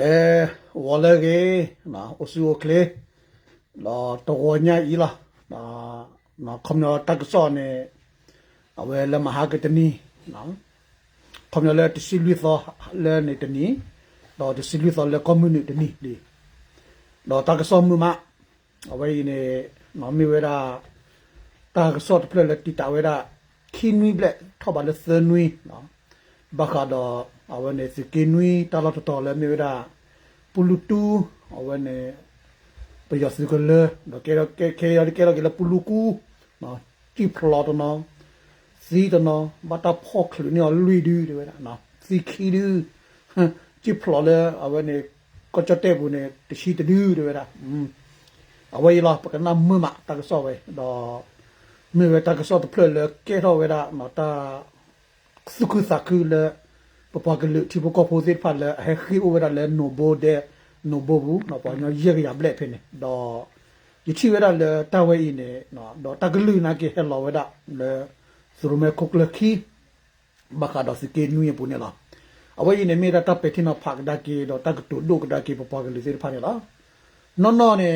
လေဝလကေနာအဆူကလေလာတော်ညာဤလာနာနာခမနတက်စောနေအဝဲလမဟာကတနီနော်ခမနလက်တစီလူသောလဲနေတနီတော့တစီလူသောလဲကွန်မြူနတီနီလေတော့တက်စောမှုမအဝဲနေမမီဝဲရာတက်စောတပြလက်တီတာဝဲရာခင်းနွိဘလက်ထောပါလက်သနွိနော်ဘာခါတော့ အဝဲနေစကီနွီတာလတ်တော်လဲမီဝဲတာပူလူတူအဝဲနေ pe ya su le no ke ke ke ya ke ke la puluku no ti plot no si to no ba ta phok lu ni lui du de na no si ki du ti plot le a we ne ko cha te bu ne ti shi te du de na mm a we la pa na mu ma ta so we do me we ta so to ple le ke ro we da no ta su ku sa ku le pa pa ke lu ti po ko po sit pha le he khi o we da le no bo de နိုဘောဘူးနော်ပေါ်ညရက်ရဘလက်ဖိနေတော့ယချိဝရလေတဝဲအင်းနေနော်တော့တကလူနာကေဟဲလောဝဒလေစရုမဲခုကလခီဘခါတော့စကေနူယပုနေလားအဝဲနေမေရတပ်ပတိနဖက်ဒါကေတော့တကတူဒုကဒါကေပပကလေးစီဖာနေလားနော်နော်နေ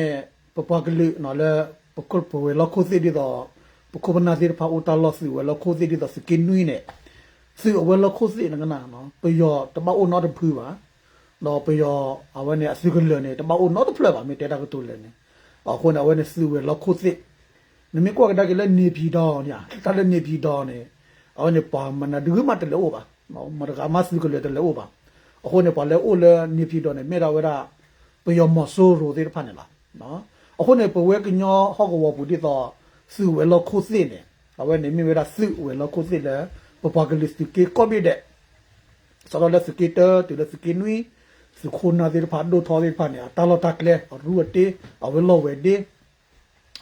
ပပကလေးနော်လေပကုလပဝဲလောက်ခုစီဒီတော့ပကုဘနာစီဖာဦးတာလောစီဝဲလောက်ခုစီဒီတော့စကေနူနေ စီဝဲလောက်ခုစီနကနာနော်ပယောတမအိုနော်တဖူးပါတော့ပယောအဝနဲ့အစုကလနဲ့တမအိုနော်တဖလက်ပါမေတဲတာကတူလဲနေအခုနအဝနဲ့စုဝဲလောက်ခုစစ်နမေကွာကဒါကလည်းနေပြီတော့ညာတလည်းနေပြီတော့နေအဝနဲ့ပါမနာဒူးမတလဲဩပါနော်မရကမစုကလည်းတလဲဩပါအခုနဲ့ပါလဲဩလဲနေပြီတော့နေမေတာဝဲတာပယောမဆိုးရိုသေးဖာနေလားနော်အခုနဲ့ပဝဲကညောဟောက်ကောပူတိတော့စုဝဲလောက်ခုစစ်နေအဝနဲ့မေဝဲတာစုဝဲလောက်ခုစစ်လဲ propagandistic comedy solo la skater to la skinui စခုနာဒီဖာဒိုထော်ဒီဖာနေတာလတက်လေရူတေအဝလောဝေဒီ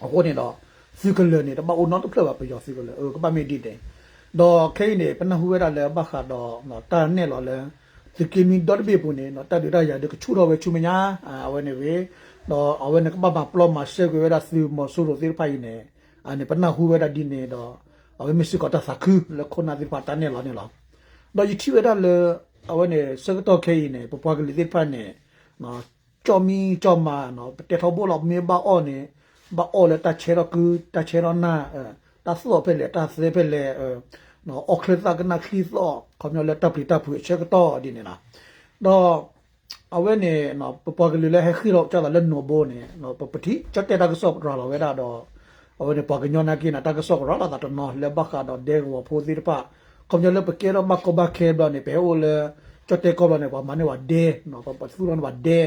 အခုနေတော့စီကလနေတပအုံတော့ပြပါပြောစီကလအကပမေဒီတဲ့တော့ခိနေပနဟူရလည်းဘခါတော့တာနဲ့လောလဲစကီမီဒေါ်ဘေပုန်နေတော့တဒရရဒကချူတော့ဝချူမညာအဝနေဝေတော့အဝနေကပပပလောမရှေကွေရစီမဆူရိုဒီဖိုင်နေအနေပနဟူရဒီနေတော့ အဝဲမစီကတာသာခုလခုနာဒီပါတန်နေလာနေလာတော့ယချိဝဲတာလေအဝဲနေစကတော့ခဲနေပပွားကလေးဒီဖတ်နေနော်ကြော်မီကြော်မာနော်တေထောဘောလောက်မေဘာအော်နေဘာအော်လေတချေရကူတချေရနာအဲတဆောဖဲလေတဆေဖဲလေနော်အော်ခလသကနာခီသောခေါမျောလေတပလီတဖူချက်တော့ဒီနေလားတော့အဝဲနေနော်ပပွားကလေးလေဟဲခီတော့ကြာလာလဲနိုဘောနေနော်ပပတိချက်တဲ့တာကဆော့ရလာဝဲတာတော့ အော်ဒီပကညောနာကိနတာကဆော့ကရလာတာနော်လေဘခါတော့ဒဲဝဖိုသီရပါကွန်ညောလပကေရမကဘခေဘနေပေဝလချော့တေကောဘနေပါမနေဝဒဲနော်ပါဖူရန်ဝဒဲ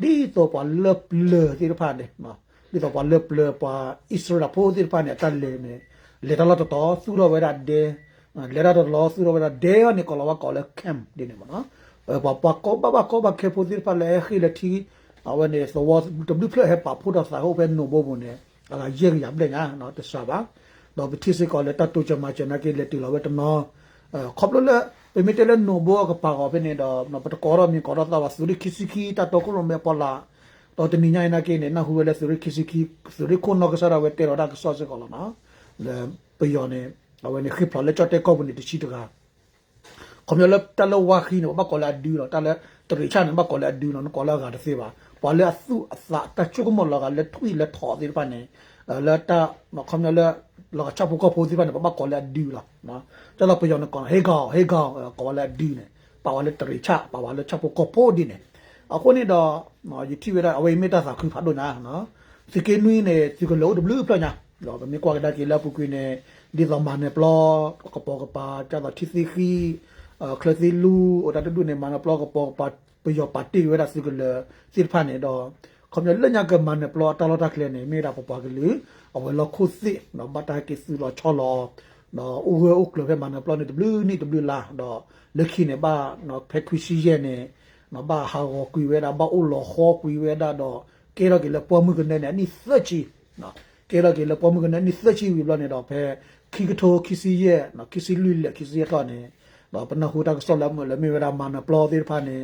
ဒီတော့ပါလပ်လေသီရပါနေနော်ဒီတော့ပါလပ်လေပါဣစရာဖိုသီရပါနေတလေနေလေတလတော့တော့သူရဝရဒဲလေရတော့လောသူရဝရဒဲနေကလဝကောလကမ်ဒီနေမနော်ပါပါကောဘဘကောဘခေဖိုသီရပါလေခိလတီအဝနေသဝတ် W ဖလဟေပါဖူဒါစာဟုတ်ပဲနိုဘောဘုန်နေ aga yeng ya ble na no te sa ba no bi thise ko le ta to chama chena ke le ti lo ba tam no khop lo le pe mi te le no bo ka pa ko pe ne do no pat ko ro mi ko ro ta ba su ri khisi khi ta to ko lo me pa la to te ni nya na ke ne na hu le su ri khisi khi su ri ko no ka sa ra we te ro da ka so se ko lo na le pe yo ne a we ne khip lo le cho te ko bu ni ti chi to ga ခမလတလဝါခိနဘကောလာဒူနော်တလတရိချာနဘကောလာဒူနော်ကောလာကတစေပါ ပါလသုအသတချုကမလကလက်ထွေလက်ထော်ဒီပနေလက်တာမခမနလက်လကချပကပိုဒီပနေပကောလက်ဒူလာနော်ကျွန်တော်ပြောနေကောဟေကောဟေကောကောလက်ဒူနေပါဝလက်တရိချပါဝလက်ချပကပိုဒီနေအခုနေတော့ယတိဝရအဝေမေတ္တာခုဖတ်လို့နာနော်စကေနွေးနေစကလောဒဘလူးပလညာလောမေကွာကဒါကီလာပုကွေးနေဒီသမာနေပလောကပေါကပါတာတိစီခီ နဘကောလာဒူနော်ကောလာကတစေပါပွာလေအစုအစာတချုကမောလာကလက်ထွေလက်ထော်ဒီပါနေလက်တာကွန်မြလလောချပ်ဖို့ကဖိုးစီပါနေပကောလာဒူလာနော်ကျတော့ပြောနေကောဟေကောင်ဟေကောင်ကောလာဒူနေပါဝါလက်တရိချပါဝါလက်ချပ်ဖို့ကဖိုးဒီနေအခုနေတော့နော်ယူတီဝဲအဝေးမီတာစာခုဖတ်လို့နာနော်စီကေနွီနေစီကလောဒဘလူးပလညာလောဘမီကွာဒါကီလာပုကွေနေဒီသမန်နေပလောကပေါ်ကပါကျတော့တီစီခီအခလစီလူအိုတာတူနေမနပလောကပေါ်ပါပယောပါတီဝဲဒါစီကလစီဖာနေတော့ခမလညာကမန်နေပလောတလောတာကလေးနေမေတာပပကလေးအဝဲလခုစီနော်ဘတာကိစီလောချောလောနော်ဦးဝဲဦးကလပဲမနပလောနေဘလူးနေဘလူးလာတော့လက်ခိနေပါနော်ဖက်ခွစီရဲ့နေနော်ဘာဟာကိုကွေဝဲတာဘာဦးလောခေါ်ကွေဝဲတာတော့ကေရကေလပေါ်မှုကနေနေနိစချီနော်ကေရကေလပေါ်မှုကနေနိစချီဝီဘလနေတော့ဖဲခိကထိုခိစီရဲ့နော်ခိစီလူလက်ခိစီရကနေ တော့ပနခုတာကဆောလမလမေဝရာမနပလောဒီဖာနေ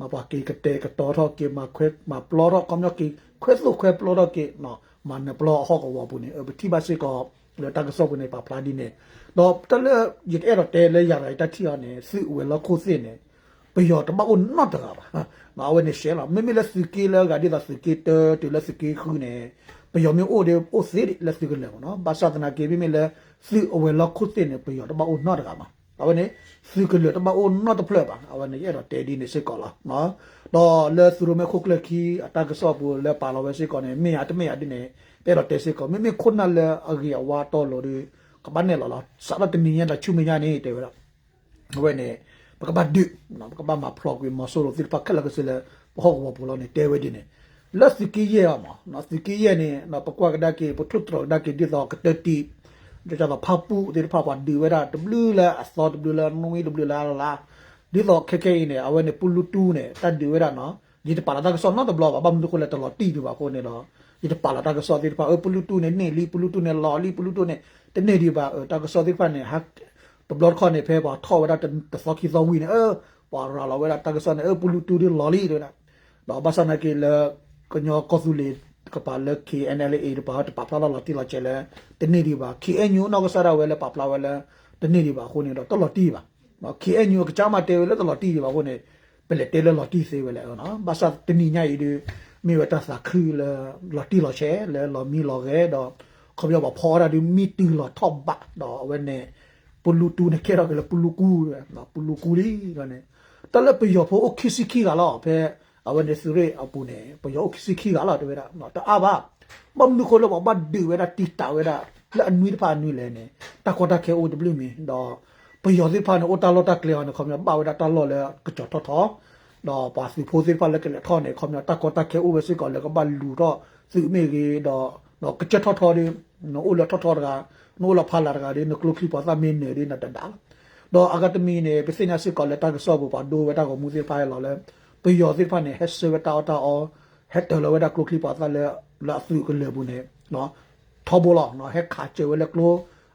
မပါကေကတေကတော်တော့ကေမခွဲမပလောတော့ကောမျိုးကေခွဲစုခွဲပလောတော့ကေနော်မနပလောဟောကဝပုန်အပတိပါစေကောလတကဆောကနေပါပလာဒီနေတော့တလေရတဲ့တော့တဲလေရတာတတိရနေစုဝဲလခုစင်းနေပျော်တမကုနော့တကပါမဝနေရှဲလာမမေလစကီလာဂဒီလစကီတတူလစကီခုနေပျော်မျိုးအိုဒေပိုစေလစကီလေကောနော်ဘာသာတနာကေဘီမေလစုဝဲလခုစင်းနေပျော်တမကုနော့တကပါ အဝနေစီကလတမအုံနော့တဖလက်ပါအဝနေရတော့တေဒီနေစကောလာနော်တော့လက်စရမေခုကလခီအတကဆောပူလက်ပါလောဝဲစကောနေမေအတမေအဒီနေ pero te se ko me me khona le agi wa to lo de ka ban ne lo lo sa la tini ya da chu me ya ni te wa we ne ba ka ba du na ba ka ba ma plug we ma so lo fil pa kala ka se le ho ho po lo ne te we di ne la si ki ye ma na si ki ye ne na pa kwa ka da ke po tu tro da ke di do ka te ti de ta ba pa pu de pa pa du we da w จะจะแบบพับปูตีพับว่าดีไว้ได้ดับลือละสอดับลือละนุ้ยดับลือละละดีต่อแค่แค่เนี่ยเอาไว้ในปุลุตูเนี่ยตัดดีไว้ได้เนาะดีจะปาละตากสอนนั่นตัวบล็อกอ่ะบ้ามทุกคนเลยตลอดตีดีกว่าคนเนี่ยเนาะดีจะปาละตากสอนดีกว่าเออปุลุตูเนี่ยเนี่ยลีปุลุตูเนี่ยลอลีปุลุตูเนี่ยแต่เนี่ยดีกว่าเออตากสอนดีกว่าเนี่ยฮักตัวบล็อกคนเนี่ยเพ่บอกท่อไว้ได้แต่แต่สอคิดสอวีเนี่ยเออปาราเราไว้ได้ตากสอนเนี่ยเออปุลุตูเนี่ยลอลีด้วยนะดอกบาสนาเกลก็ยอก็สุเล ကပါလကီ NLA တပါတပပလာလာတီလာချဲလဲတနေ့ဒီပါ KNU နောက်ကစားရဝဲလဲပပလာဝဲလဲတနေ့ဒီပါခုနေတော့တော်တော်တီးပါ KNU ကကြမတဲလဲတော်တော်တီးပါခုနေပလက်တဲလဲတော်တီးစေဝဲလဲနော်ဘာသာတနေ့ညရီဒီမိဝတသာခရီလဲလော်တီလော်ချဲလဲလော်မီလော်ရဲတော့ခေါ်ပြောပါဖော်တာဒီမီတီလော်ထော့ဘတ်တော့ဝဲနေပလူတူနေကြရကလပလူကူနော်ပလူကူလေးကနေတလက်ပြောဖို့ခိစီခီကလောပဲ awande sure apune poyo sikhi gala to vera no ta aba bam nu kholo ba du vera ti ta vera la nui pa nui le ne ta ko ta ke o w me do poyo si pa no o ta lo ta kle no khom ba vera ta lo le ko cho tho tho do pa si pho si pa le ke le tho ne khom ta ko ta ke o we si ko le ko ba lu ro si me ge do no ko cho tho tho de no o lo tho tho ga no lo pha la ga de no klo khi pa sa me ne de na ta da တော့အကဒမီနဲ့ပစိနာစစ်ကောလက်တာကဆော့ဖို့ပါဒိုဝတာကိုမူစီဖိုင်လောက်လဲ ပယောစစ်ဖာနေဟက်ဆဝတာတာအောဟက်တလဝတာကလုခိပါသလဲလာစုကလေဘူးနေနော်ထောဘောလောနော်ဟက်ခါချေဝလကလို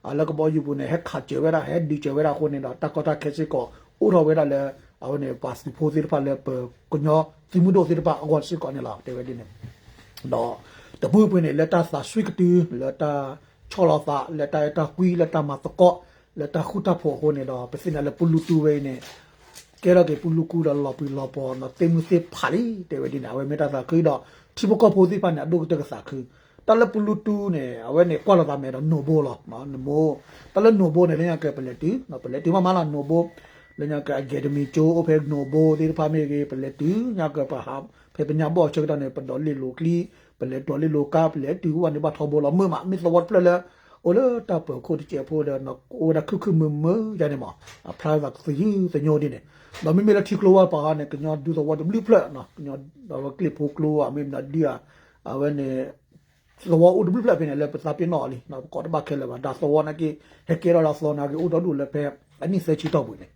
အလကဘောယူဘူးနေဟက်ခါချေဝတာဟက်ဒီချေဝတာခုနေတော့တကောတာခဲစစ်ကောဥတော်ဝဲတာလဲအဝနေပါစဖိုစီဖာလေပကညောစီမူဒိုစီပါအဝတ်စီကောနေလာတေဝဒီနေတော့တပူပွနေလက်တာစာဆွိကတူလက်တာချောလာသာလက်တာတာကွီလက်တာမတကောလက်တာခုတာဖို့ဟိုနေတော့ပစင်လည်းပလူတူဝဲနေ ကဲရတဲ့ပလူကူလာလော်ပီလော်ပေါ်နော်တေမှုစေဖာလီတေဝဒီနာဝဲမေတာသာခီတော့တိဘကောဖိုစီဖာနေအဒုကတကစာခီတလပလူတူနေအဝဲနေကွာလာတာမဲတော့နိုဘိုလောနော်နိုဘိုတလနိုဘိုနေလည်းကပလက်တီနော်ပလက်တီမမလာနိုဘိုလညာကဂေဒမီချိုအဖေနိုဘိုဒီဖာမေကေပလက်တူညာကပဟာဖေပညာဘောချက်တနေပဒေါ်လီလိုကလီပလက်တော်လီလိုကာပလက်တူဝန်ဒီဘတ်ဟဘောလမမမစ်လဝတ်ပလက် โอเลตาเปโคติเจโพเดนโอดาคุคุมมยาနေမှာ private သယူသညိုဒီနေဘာမီမီလာတီကလောဝါပါနေကညောဒူသောဝတ်ဘလီပလက်နော်ညောဘာကလစ်ဖိုကလောအမီနာဒီယာအဝနေလောဝဥဒဘလပလက်ပင်လည်းပစာပြနော်လီနော်ကောတဘခဲလဘာဒါသောဝနာကီဟကေရလာသောနာကီဥဒဒူလည်းပဲအနိစချီတော့ဘူးနေ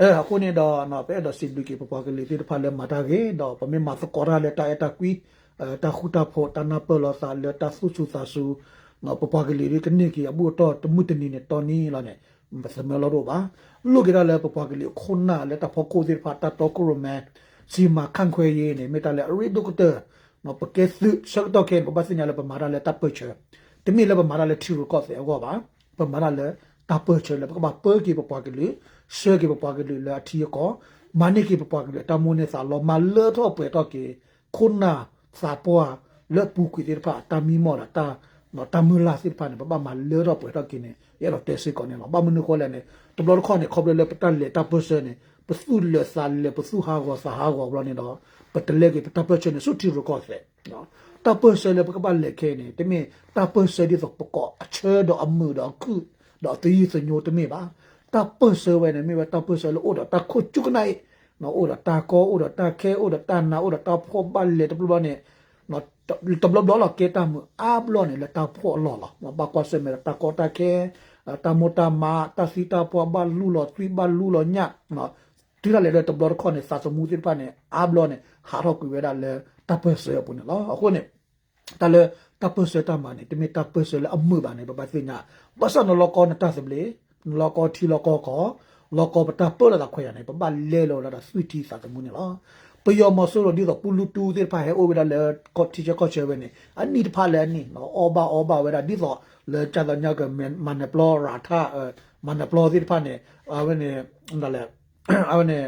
အဲအခုနေတော့နော်ပဲတော့စစ်ဘီကပပကလေးတိဖာလည်းမတာကေတော့ပမေမသကောရလည်းတာတာကွီတာခုတာဖို့တနာပလောစာလည်းတာဆူဆူသာဆူ နော်ပပကလေးကနေကီအဘူတော့တမှုတနီနဲ့တော်နီလာနဲ့မစမလောတော့ပါလူကလည်းပပကလေးခုနာလည်းတာဖို့ကိုဒီဖာတာတော့ကိုရမန်စီမာခန့်ခွဲရေးနေမေတ္တာလည်းအရီဒိုကတာနော်ပကက်စုချက်တော့ကေပပစညာလည်းပမာရလည်းတပ်ပချေတမီလည်းပမာရလည်းထီရကော့စေအောပါပမာရလည်းတပ်ပချေလည်းပကပပကီပပကလေးရှေကေပပကလေးလည်းအထီကောမနိကေပပကလေးတမုန်နဲ့စာလောမလတော့ပွဲတော့ကေခုနာစာပွားလက်ပူကွေတဲ့ဖာတမီမော်လာတာ နော်တမူလာစစ်ဖာနေပပမလေတော့ပွဲတော့ကိနေရတော့တက်စစ်ကောနေတော့ဘာမနုခေါ်လဲနေတဘလခေါနေခေါပလေပတလေတပစနေပစုလေဆာလေပစုဟာကောစာဟာကောဘလနေတော့ပတလေကေတပစနေစုတီရကောစေနော်တပစလေပကပလေခဲနေတမင်တပစဒီတော့ပကောအချေတော့အမှုတော့ခုတော့တီးစညိုတမင်ပါတပစဝဲနေမိဘတပစလေအိုတော့တခုချုကနိုင်နော်အိုတော့တာကောအိုတော့တာခဲအိုတော့တနာအိုတော့တဖောပလေတပလဘနေ နော်တဘလဘလောကေတမ်အာဘလောနေလတာဖောလောလောမဘကွာစမေတာကောတာကေတာမတာမာတာစီတာပွားဘလူလောသီဘလူလောညနော်ဒီလာလေတဘလခေါနေစာစမှုတိပနေအာဘလောနေဟာရောကွေဒါလေတပစေပုန်လောအခုနေတလေတပစေတမနေတမီတပစေလေအမှုပါနေပပသိညာဘဆနလောကောနတသဘလေလောကောတီလောကောကောလောကောပတာပေါ်လာခွေရနေပပလေလောလာဆွီတီစာစမှုနေလော ပယောမဆိုလို့ဒီတော့ပူလူတူတဲ့ဖာဟဲအိုဝဒါလေကော့တီချာကော့ချေဝနေအနိတဖာလဲနိနော်အောဘာအောဘာဝဒါဒီတော့လေချာဒညာကမန်နပလောရာထာမန်နပလောဒီဖာနေအဝနေဒါလေအဝနေ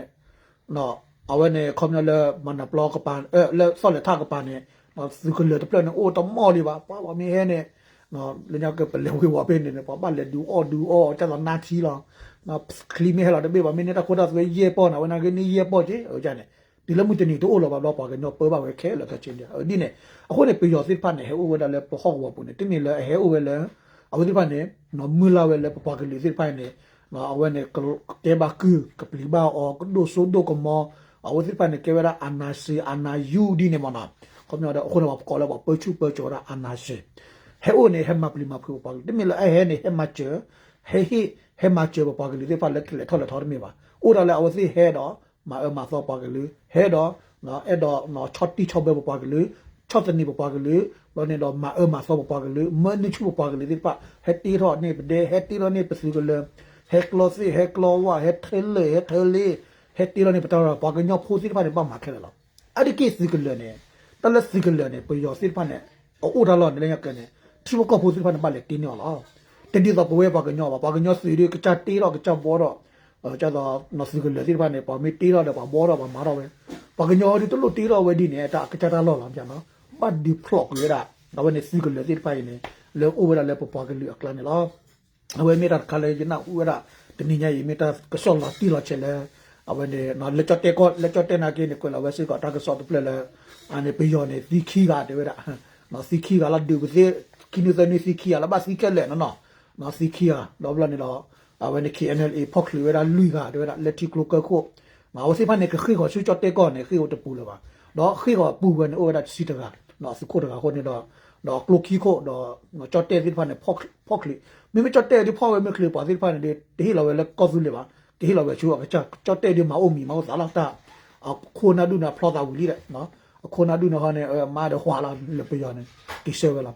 နော်အဝဲနေကွန်မြူလာမနဘလော့ကပန်အဲလေဆော်လက်ထကပန်နေနော်စုကလေတပလန်အိုတမော်လီပါပါပါမီဟဲနေနော်လညကပလေဝေဝပင်းနေပါပါလေဒူအော်ဒူအော်ကျတော့နာချီလောနော်ခလီမီဟလာတဘေပါမင်းနေတာခိုဒါဆိုရေပေါ်နော်ဝနာကနေရေပေါ်ချေဟိုကြနေ ဒီလမှုတနီတို့လောပါတော့ပါကနော်ပေါ်ပါဝဲခဲလကချင်းတယ်ဒီနေအခုနေပြောစစ်ဖတ်နေဟဲဝဲဒါလေပဟောဝပုန်တင်းနေလေဟဲဝဲလေအဝဒီဖတ်နေနော်မူလာဝဲလေပပကလေးစစ်ဖတ်နေနော်အဝဲနေကေဘာကူကပလီဘာအောကဒိုဆိုဒိုကမောအဝဒီဖတ်နေကေဝဲအနာစီအနာယူဒီနေမနာကမြောတော့အခုနေကောလာပပချူပချောရာအနာစီဟဲအိုနေဟဲမပလီမဖူပါဒီမီလေဟဲနေဟဲမချဟဲဟိဟဲမချပပကလေးစစ်ဖတ်လက်လက်ထော်လက်ထော်မီပါအိုဒါလေအဝစီဟဲတော့ မအမသောပါကလေးဟဲတော့နော်အဲ့တော့နော်ချော့တီချော့ဘဲပါကလေးချော့တနီပါကလေးလောနေတော့မအမသောပါကလေးမနိချူပါကလေးဒီပါဟက်တီရောနေပဒေဟက်တီရောနေပစီကလေးဟက်ကလောစီဟက်ကလောဝါဟက်ထဲလေဟက်ထဲလေဟက်တီရောနေပတော်ပါကညောဖိုးစီပါနေပါမှာခဲလောအဲ့ဒီကိစီကလေးနေတလက်စီကလေးနေပယောစီပါနေအိုဒါလောနေလည်းကနေထီဘကဖိုးစီပါနေပါလေတင်းရောလားတတိတော့ပွဲပါကညောပါပါကညောစီရီကချတီရောကချဘောတော့အဲ ကြတော့နော်စီကလေးစီပါနေပါမေတီရောတော့ပါဘောတော့ပါမာတော့ပဲပါကညောဒီတလို့တီရောဝဲဒီနေတာကချတာလောလားပြန်နော်ပတ်ဒီဖလော့ရတာတော့နေစီကလေးစီပါနေလေအိုဝဲလည်းပပကလေးအကလနေလားအဝဲမေတာခလေးကျနာဥရတနိညာယမေတာကဆောလာတီလာချေလေအဝဲနေနော်လက်ချတဲ့ကောလက်ချတဲ့နာကိနေကွလာဝဲစီကတာကဆောတပလက်လေအနေပယောနေဒီခီကတဲ့ဝဲတာနော်စီခီကလာဒူကစေကိနေတဲ့စီခီလာဘာစီကလေနော်နော်စီခီကတော့ဘလနေတော့ အဝဲနေ KNLA ဖောက်လီဝဲတာလူကတဲ့ဝဲတာလက်တီကလိုကခိုမအဝစီဖာနေခီကိုဆူချတဲ့ကောနေခီကိုတပူလပါတော့ခီကိုပူဝင်အိုဒါစီတကနော်စခိုတကခိုနေတော့တော့ကလုကီကိုတော့ချော့တဲ့ဒီဖာနေဖောက်ဖောက်လီမိမချော့တဲ့ဒီဖောက်ဝဲမကလီပါဒီဖာနေဒီဟီလာဝဲလက်ကောစုလေပါဒီဟီလာဝဲချူကချော့ချော့တဲ့ဒီမအုံမီမောသာလာတာအခုနာဒူနာဖလောတာဝူလီတဲ့နော်အခုနာဒူနာဟာနေမာဒဟွာလာလေပယောနေဒီဆေဝဲလာ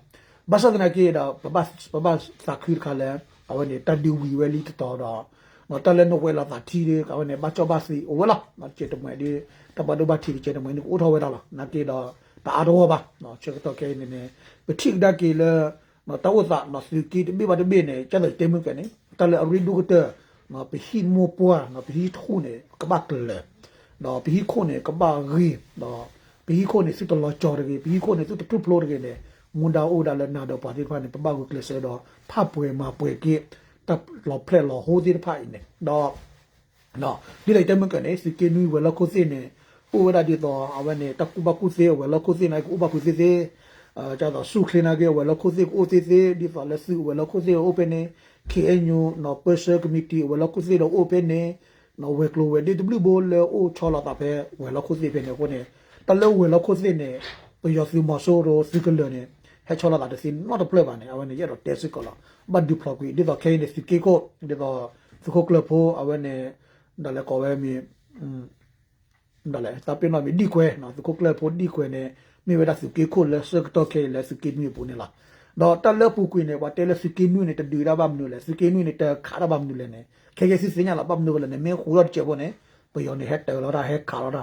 ဘာသာနာကေဒါဘဘဘဘစာခီခါလဲအဝနေတဒီဝီဝဲလီတော်တော့နော်တလည်းနဝဲလာတာတီးကဝနေဘာချောဘာစီဝဲလာမချေတမဲဒီတဘဒဘတီချေ တမဲကိုထောဝဲလာနာကေတော့တာတော့ပါနော်ချက်တော့ကေနေနေပတိဒကေလနော်တဝဇာနော်စီကီတဘိဘတဘိနေကျတဲ့တေမကနေတလည်းအရီဒူကတနော်ပဟိမောပွားနော်ပဟိထုနေကဘတ်လေနော်ပဟိခုနေကဘာရီနော်ပဟိခုနေစစ်တလောချော်ရကေပဟိခုနေစစ်တူပလိုရကေနေ မွန်ဒါအိုဒါလည်းနာတော့ပါတိဖာနေပပကိုကလစ်ဆဲတော့ဖပွေမှာပွေကေတပ်လောဖလက်လောဟိုဒီဖိုင်နေတော့နော်ဒီလိုက်တယ်မကနေစကေနူဝဲလောက်ကိုစင်းနေဥဝရဒီတော့အဝနေတကူဘကူစေဝဲလောက်ကိုစင်းနိုင်ကူဘကူစေစေအာကြတော့စုခလနာကေဝဲလောက်ကိုစေကိုစေစေဒီဖာလက်စုဝဲလောက်ကိုစေ open နေ KNU နော် pressure committee ဝဲလောက်ကိုစေတော့ open နေနော်ဝဲကလိုဝဲ DW ဘောလေအိုချောလာတာပဲဝဲလောက်ကိုစေပဲနေကိုနေတလုံးဝဲလောက်ကိုစေနေပယောစီမဆိုးတော့စကလနေ ဟဲချောလာတာစီ not a play ပါနေအဝနေရတော့တက်စကလာဘတ်ဒီဖလော့ကွီဒီတော့ခဲနေစီကေကိုဒီတော့စခိုကလဖိုအဝနေဒါလည်းကောဝဲမီอืมဒါလည်းတပ်ပြနော်မီဒီကွဲနော်စခိုကလဖိုဒီကွဲနေမိဝဲဒါစီကေကိုလဲစကတော့ခဲလဲစီကေမီပူနေလားတော့တလပူကွီနေပါတဲလဲစီကေနူနေတဒူရပါမနူလဲစီကေနူနေတခါရပါမနူလဲနေခဲခဲစီစညာလာပါမနူလဲနေမဲခူရချေပေါ်နေပယောနေဟက်တယ်လာဟက်ခါလာ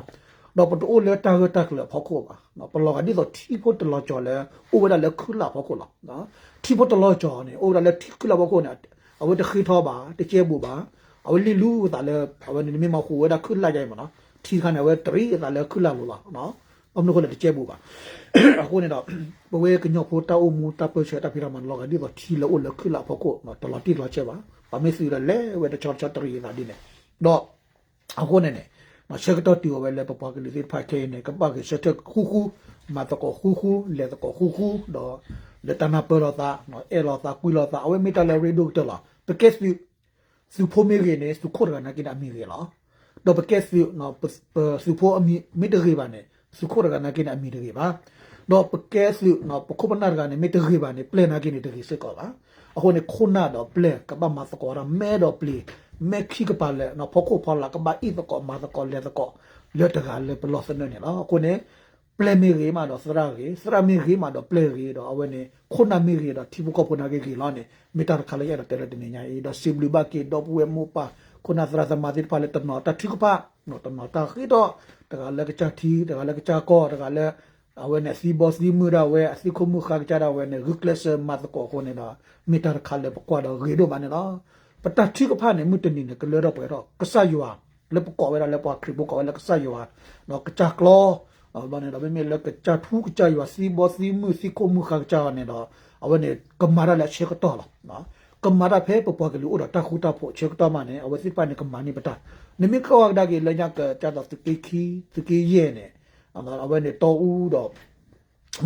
တော့ပတိုလေတာဂတာကလဖောက်ခေါ်ပါနော်ပလောကဒီတော့တီဖို့တလောကြော်လဲဥဝဒလဲခုလာဖောက်ခေါ်လာနော်တီဖို့တလောကြော်နေဥဝဒလဲတီခုလာဖောက်ခေါ်နေအဝတခိထောပါတကျဲဘူးပါအဝလီလူတာလဲအဝနေမမခုဝဒခုလာကြိုင်မနော်တီခနဲ့ဝဲတရီတာလဲခုလာလို့ပါနော်အမနကိုလည်းတကျဲဘူးပါအခုနေတော့ဘဝကညောဖို့တောက်မူတပ်ပချတာပြရမန်လောကဒီတော့တီလောလဲခုလာဖောက်ခေါ်နော်တလောတီလောချဲပါပါမေစီလဲဝဲတချောချတရီတာဒီနေတော့အခုနေနေ မရှက်တော့တီဝဲလေပပကလေးဖာခဲနေကပကစက်ခူခူမတကောခူခူလေတကောခူခူတော့လေတနာပရတာနော်အဲလောတာကွီလောတာအဝဲမီတလေရီဒိုတလာပကက်စီစုဖိုမီရီနေစုခိုရနာကိနာမီရီလာတော့ ပကက်စီနော်စုဖိုအမီမီတရီပါနေစုခိုရနာကိနာမီရီပါတော့ပကက်စီနော်ပခုပနာရကနေမီတရီပါနေပလနာကိနေတရီစကောပါအခုနေခုနာတော့ပလကပမစကောရမဲတော့ပလမဲခိကပါလေနော်ဖခုဖလာကဘာဤတကောမာတကောလေတကောလေတကလေပလောစနေနော်အခုနေပလေမီရီမှာတော့စရာရီစရာမီရီမှာတော့ပလေရီတော့အဝဲနေခုနာမီရီတော့တီဘကောပနာကေကြီးလာနေမီတာခါလေရတဲ့တဲ့နေညာဤတော့စီဘလူဘကေတော့ဝဲမူပါခုနာစရာသမာတိပါလေတနော်တတိကပါနော်တနော်တာခိတော့တကလည်းကချတီတကလည်းကချကောတကလည်းအဝဲနဲ့စီဘော့စီမူရာဝဲအစီခုမှုခါကြတာဝဲနဲ့ရစ်လက်ဆမတ်ကောခုနေတော့မီတာခါလေပကွာတော့ရီတော့မနေတော့ ပတတိကဖာနေမှုတနေကလေတော့ပွဲတော့ကဆယွာ le po ko wa le po kri po ko le ka sa yo no ka cha klo ba ne da me me le ka cha thu ka cha yo si bo si mu si ko mu kha cha ne da a wa ne ka ma ra la che ka to la no ka ma ra phe po po ka lu o da ta khu ta pho che ka to ma ne a wa si pa ne ka ma ni pa ta ne me ka wa da ke le nya ka cha da tu ki ki tu ki ye ne a wa ne to u do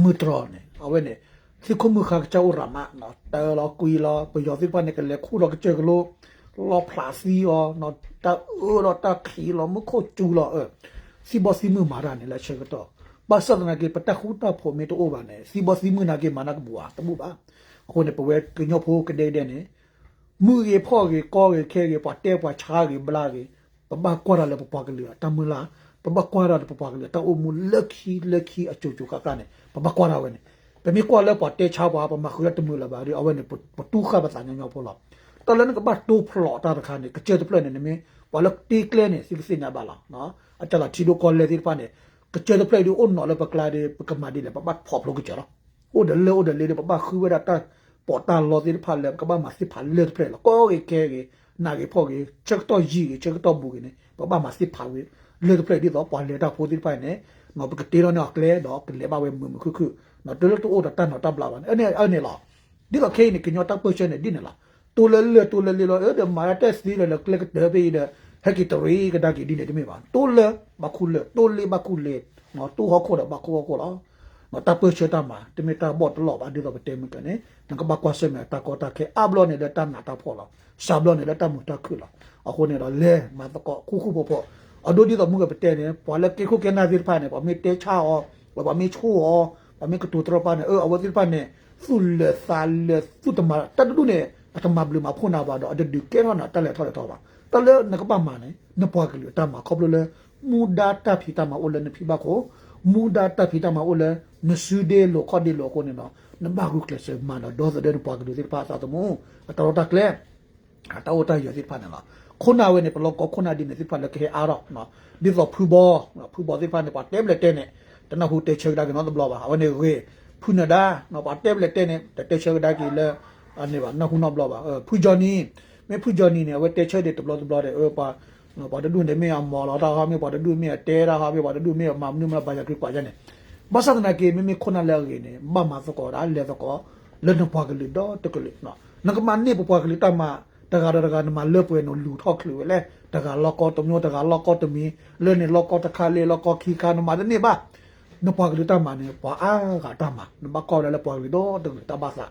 มือตรอเนี่ยเอาไว้เนี่ย ที่คุมือข้าเจ้ารามาเนาะเตอเรากุยเราไปยอที่ป้านเนี่ยกันเลยคู่เราก็เจอกันโลเราพลาซีอ๋อเนาะตาเออเราตาขีเรามือโคจูเราเออစီဘောစီမှုမာရနဲ့လက်ချက်တော့ဘာစဒနာကေပတခုတာဖို့မေတိုဘာနဲ့စီဘောစီမှုနာကေမနကဘူအာတမှုပါအခုနေပဝဲကညောဖို့ကတဲ့တဲ့နဲ့မူရေဖော့ကေကောကေခဲကေပတ်တဲပွားချာကေဘလာကေပပကွာရလေပပကလေးတမလာပပကွာရလေပပကလေးတောအမူလက်ခီလက်ခီအချိုချိုကကနဲ့ပပကွာရဝဲနဲ့ ပမီကွာလေပတ်တဲချာပါပမခရတမူလာပါဒီအဝဲနဲ့ပတူခပါစာညောဖို့လားတလန်ကဘတ်တူဖလောတာတခါနဲ့ကကျတဲ့ပလနဲ့မင်းဝါလတီကလဲနဲ့စီစီနာပါလားနော်အတလာချီလိုကောလေဒီပါနဲ့ကကျတဲ့ပလက်ဒီအွန်နော်လေပကလာဒီပကမာဒီလေပပတ်ဖော့လို့ကကြတော့ဟိုဒလေဟိုဒလေပပခူဝဲတာပေါ်တာလောဒီဖာလေကဘာမစီဖာလေပလက်ကောကေကေနာကေဖော့ကေချက်တော့ဂျီချက်တော့ဘူကေနဲ့ပပမစီဖာဝဲလေပလက်ဒီတော့ပွာလေတာဖိုဒီပါနဲ့ နော်ပကတေရောနော်ကလေတော့ကလေပါဝဲမှုခုခုနော်တူလို့တူတာတန်နော်တပ်လာပါနဲ့အဲ့နဲ့အဲ့နဲ့လားဒီကခေနေကညောတပ်ပွချက်နဲ့ဒီနဲ့လားတူလေလေတူလေလေအဲ့ဒါမာတက်စဒီလေကလကတဲ့ဘေးတဲ့ဟက်ကီတရီကဒါကီဒီနေတမေပါတူလေဘခုလေတူလေဘခုလေနော်တူဟောခိုးတာဘခုဟောခိုးလားမတပ်ပွချက်တာမှာတမေတာဘော့တလောပါဒီတော့တဲမကနေနကဘကွာဆမေတာကောတာခေအဘလောနေတဲ့တနာတာဖော်လားရှာဘလောနေတဲ့တမှုတာခုလားအခုနေတော့လဲမတကောခုခုဖို့ဖို့ အဒိုဒီတော့မှုကပတဲနေပေါ်လက်ကေခုကေနာဒီဖာနေပေါ်မေတေချာအောဘာမေချိုအောဘာမေကတူတရပါနေအောအဝဒီဖာနေဆုလဆာလဆုတမတတူနေအတမဘလမဖုနာပါတော့အဒဒီကေနာတလဲထော်ထော်ပါတလဲနကပမာနေနပွားကလေးတမခေါပလလဲမူဒါတာဖီတမအိုလနဖီဘကိုမူဒါတာဖီတမအိုလနဆူဒေလိုခေါဒီလိုကိုနေနော်နဘာဂုကလစမနာဒေါ်ဇဒန်ပွားကလေးပါတာတမအတော်တာကလဲအတော်တာရစီဖာနေလားခု နဝဲနေပလောကခုနဒီနေစီဖာလကေအားတော့နော်ဒီတော့ဖူဘောဖူဘောစီဖာနေပါတဲဘလက်တဲနေတနဟူတေချေဒါကနော်ဘလောပါအဝနေဝေဖူနဒါနော်ပါတဲဘလက်တဲနေတေချေဒါကီလဲအနေပါနဟူနော်ဘလောပါဖူဂျော်နီမေဖူဂျော်နီနေဝဲတေချေတဲ့ဘလောဘလောတဲ့အော်ပါနော်ပါဒူနေမေအမော်လာတာဟာမေပါဒူမေတဲရာဟာမေပါဒူမေမမနုမပါရကပါကြနေဘာသာနာကေမေမေခုနလဲကေနေမမ စကောဒါလဲစကောလနပွားကလေးတော့တကလေးနော်နကမနေပွားကလေးတမတကာတကာနမလွတ်ပွဲနော်လူထောက်ခလူလေတကာလောကောတမျိုးတကာလောကောတမီလဲနေလောကောတခါလေလောကောခီခါနမတဲ့နေပါနပွားကလေးတမနေပွားအာကတမနမကောလည်းပွားကလေးတော့တတဘာသာ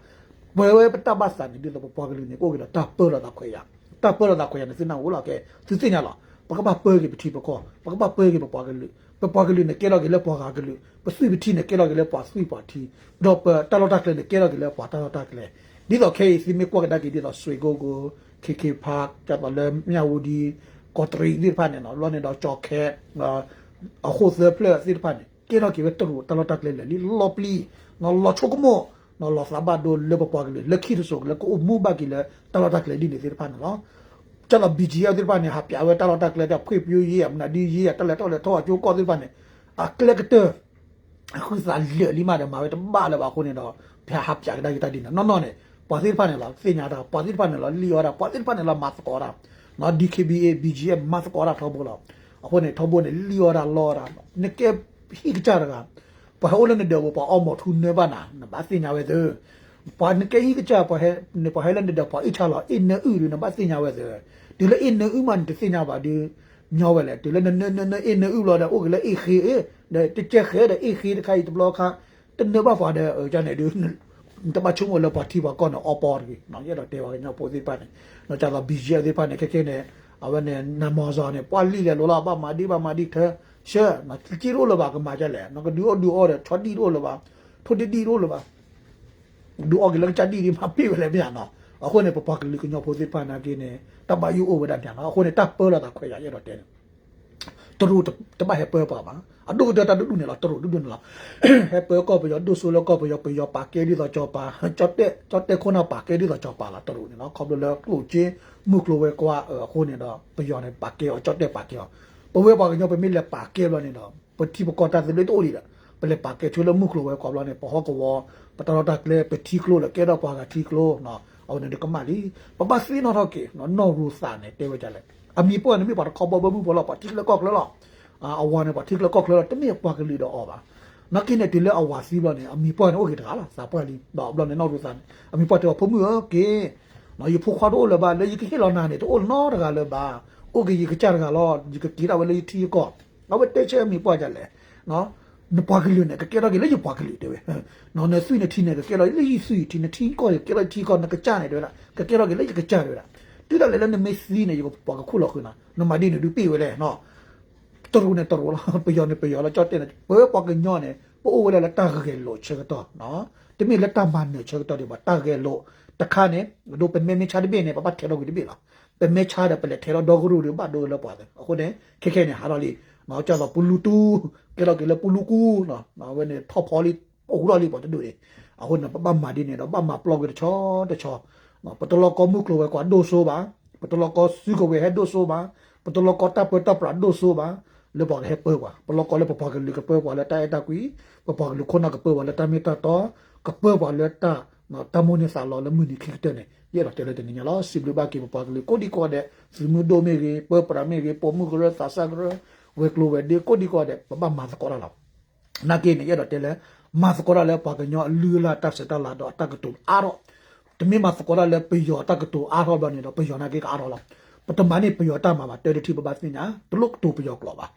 ဝဲဝဲပတဘာသာနေဒီတော့ပွားကလေးနေကိုကလေးတပ်ပေါ်လာတာခွေရတပ်ပေါ်လာတာခွေရနေစနေဝလာကဲစစ်စင်ရလားပကပပွဲကပတိပကောပကပပွဲကပွားကလေးပပွားကလေးနေကဲလောကလေးပွားကလေးပစွိပတိနေကဲလောကလေးပွားစွိပါတီတော့ပတလောတကလေးနေကဲလောကလေးပွားတလောတကလေးဒီတော့ခေစီမေကွာကဒါကီဒီတော့ဆွေကိုကို KK Park ကြတော့လည်းမြဝဒီကောထရီဒီဖာနေနော်လောနေတော့ကြောက်ခဲအခုသပလက်ဒီဖာနေကေတော့ကေဝတလူတလတက်လေလေလောပလီနော်လောချုကမောနော်လောဖလာဘဒိုလေပပွားကလေလက်ခိရဆိုကလေကိုမူဘကီလေတလတက်လေဒီနေဒီဖာနော်ကျတော့ BGA ဒီဖာနေဟာပြဝဲတလတက်လေတော့ခွေပြူရေးရမနာဒီရေးရတလက်တော့လေတော့အကျိုးကောဒီဖာနေအခလက်ကတအခုစားလေလီမာတယ်မှာပဲတမလာပါခုနေတော့ဖျားဟပ်ပြကဒါကတဒီနော်နော်နေ positive panel လားစညာတာ positive panel လားလီယောတာ positive panel လားမတ်ကောတာနော် DKBA BGM မတ်ကောတာထောဘောလားအခုနေထောဘောနေလီယောတာလောတာနကေဟိကကြတာ ကဘာဟိုလည်းနေတော့ပေါ့အောင်မထူနေပါနာဘာစညာဝဲသဘာနကေဟိကကြပါဟဲနေပါဟဲလည်းနေတော့ပေါ့အချလာအင်းနေဥရနဘာစညာဝဲသဒီလေအင်းနေဥမှန်တစညာပါဒီညောဝဲလေဒီလေနနနအင်းနေဥလောတာအိုကလေအခေတဲ့တချက်ခဲတဲ့အခေတခိုင်တဘလောခတနေပါဖာတဲ့ဂျန်နေဒီ တမချုံဝလပါတီပါကောနော်အပေါ်ကြီးနော်ရတော့တေပါညပိုစီပါနေနော်ကြတော့ဘီဂျီဒီပါနေခက်ခဲနေအဝနဲ့နမောဇာနေပွာလီလေလောလာပါမာဒီပါမာဒီခဲရှဲနော်ချီရိုလပါကမာကြလေနော်ကဒူဒူအော်ချော်ဒီရိုလပါထိုတီတီရိုလပါဒူအော်ကလချာဒီဒီမပြေလေပြန်နော်အခုနေပပကလီကညပိုစီပါနာကင်းနေတပယူအိုဝဒပြန်နော်အခုနေတပ်ပေါ်လာတာခွဲရရတော့တဲ တရူတမဟဲပေါ်ပါပါအဒုဒတာဒုနေလားတရူဒုနေလားဟဲပေါ်ကောပယောဒုဆူလောကောပယောပယောပါကဲဒီတော့ကြောပါကြောတဲ့ကြောတဲ့ခုနပါကဲဒီတော့ကြောပါလားတရူနေနော်ခေါပလောကလူချင်းမှုကလိုဝဲကွာအခုနေတော့ပယောနေပါကဲကြောတဲ့ပါကဲပဝဲပါကညောပမိလက်ပါကဲလောနေတော့ပတိပကောတာစလေတိုလီလားပလေပါကဲချွေလမှုကလိုဝဲကွာလောနေပဟောကဝပတတော်တာကလေပတိကလိုလေကဲတော့ပါကတိကလိုနော်အော်နေကမလီပပစီနော်တော့ကေနော်နော်ရူစာနေတဲဝကြလေ အမီပေါ်နေမီပါခေါ်ဘဘဘူးဘောလာပါတိကလကောက်လောအာအဝါနေပါတိကလကောက်လောတမီပွားကလေးတော့အော်ပါနကိနေတလေအဝါစီပါနေအမီပေါ်နေโอเคတကားလားစာပွားလီတော့ဘလနေနောက်လို့စမ်းအမီပေါ်တော့ဖမှုโอเคနော်ယဖို့ခွာတော့လပါလေယခိလောနာနေတော့နော်တကားလပါโอเคယကချာတကားလောယကတီရဝလေတီကောနော်ဝတဲ့ချေမီပွားကြလေနော်နပွားကလေးနဲ့ကဲတော့ကလေးပွားကလေးတဲ့နော်နေဆွေးနေတီနေကဲတော့လေးဆွေးတီနေတီကောကဲတော့တီကောနကချာနေတယ်လားကဲတော့ကလေးကချာတယ်လား တူတယ်လည်းနေမစီနေရပေါ့ကခုလောက်ခနာနမဒီနေဒူပြေဝလဲနော်တော်ရုံနဲ့တော်ရလာပယောနေပယောလာကြော့တဲ့ဘောပကညောနေပိုးဝလဲလက်တာခဲလို့ချက်တော့နော်တမီလက်တာမန်နေချက်တော့ဒီမှာတာခဲလို့တခါနဲ့ဒိုပမေမချာဒီဘေနေပပတ်ထဲတော့ဒီဘေလားပမေချာတဲ့ပလက်ထဲတော့ဒေါဂရူတွေဘာဒိုလောက်ပါတယ်အခုနဲ့ခက်ခဲနေဟာတော့လေနော်ကြောက်တော့ပူလူတူကဲတော့ကဲလပူလူကူနော်နော်ဝဲနေထောက်ဖော်လေးပို့လို့လေးပေါ့တူတယ်အခုနဲ့ပပမာဒီနေတော့ပမ ပလော့ကချောတချော no patolo ko mu klo ko do so ba patolo ko su ko we he do so ba patolo ko ta pa ta pra do so ba le ba he pe wa patolo ko le pa pa ke le ke pe wa le ta ta kui pa pa le ko na ke pe wa le ta mi ta to ke pe wa le ta no ta mo ne sa lo le mu ni ki te ne ye ra te le te ni la si le ba ki pa pa le ko di ko de si mu do me ge pe pra me ge po mu ko le ta sa gro we klo we de ko di ko de pa ba ma sa ko ra la နာကေနေရတော့တယ်လေမတ်ကောရလဲပါကညောလူလာတက်စတလာတော့တကတူအာတော့ တမင်မတ်ကောရလဲပယောတကတူအာတော့ဘနေတော့ပယောနာကေအာတော့လားပတမနိပယောတမှာပါတဲတီပပတ်စညာတလုတ်တူပယောကလောပါ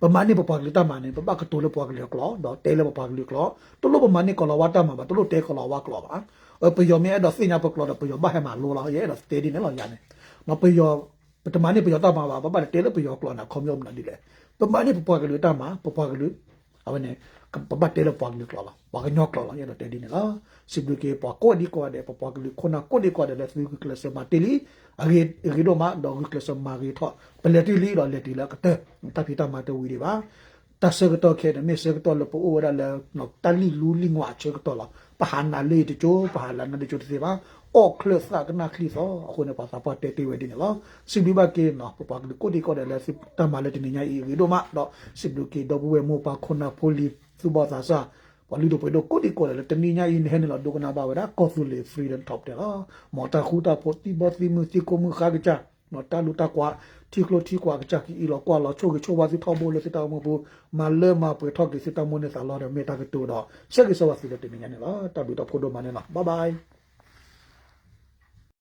ပမနိပပကလတမနိပပကတူလပကလကလောတော့တဲလပပကလကလောတလုတ်ပမနိကလောဝတမှာပါတလုတ်တဲကလောဝကလောပါပယောမဲတော့စညာပကလောတော့ပယောဘဟမှာလောလာရဲ့တော့တဲဒီနဲ့လောရနေမပယောပတမနိပယောတမှာပါပပတဲလပယောကလောနာခေါမျိုးမနာဒီလေပမနိပပကလတမှာပပကလ awene papa tele pa ni klala ba ga nyok klala ya te dine la siblu ke pa ko di ko de papa glu kona ko di ko de le siblu ke se ma teli age age do ma do ke se ma ri tho pele ti li do le ti la ka te ta phi ta ma te wi di ba ta se ko to ke de me se ko to le po o da le no ta li lu li ngwa che ko to la pa han na le ti jo pa la na de jo ti ba အော်ကလစကနာခလီဆိုအခုနေပါစာပတ်တေတေဝဒီနော်စိဘီဘကေနော်ပပကကိုဒီကိုတယ်လဲစိတမလက်တင်ညာဤရီဒိုမတော့စိဘလူကေဒဘဝမောပါခုနာဖိုလီ စုဘသာစာဝလီဒိုပေဒကိုဒီကိုတယ်တနညာဤနေနေလို့ဒုကနာပါဝဒါကောဆူလီဖရီဒမ်တော့တယ်မော်တာခူတာပိုတီဘောတီမူတီကိုမခါကချာနော်တာလူတာကွာတီကလိုတီကွာကချာကီလောကွာလောချိုကချိုဝါစီထောက်ဖို့လေစစ်တောင်းမဘူးမလဲမပွေထောက်ဒီစစ်တောင်းမနေစာလောရမေတာကတူတော့ရှက်ကစောဝါစီတဲ့တင်ညာနေလားတဘီတော့ဖိုဒိုမနေလားဘိုင်ဘိုင်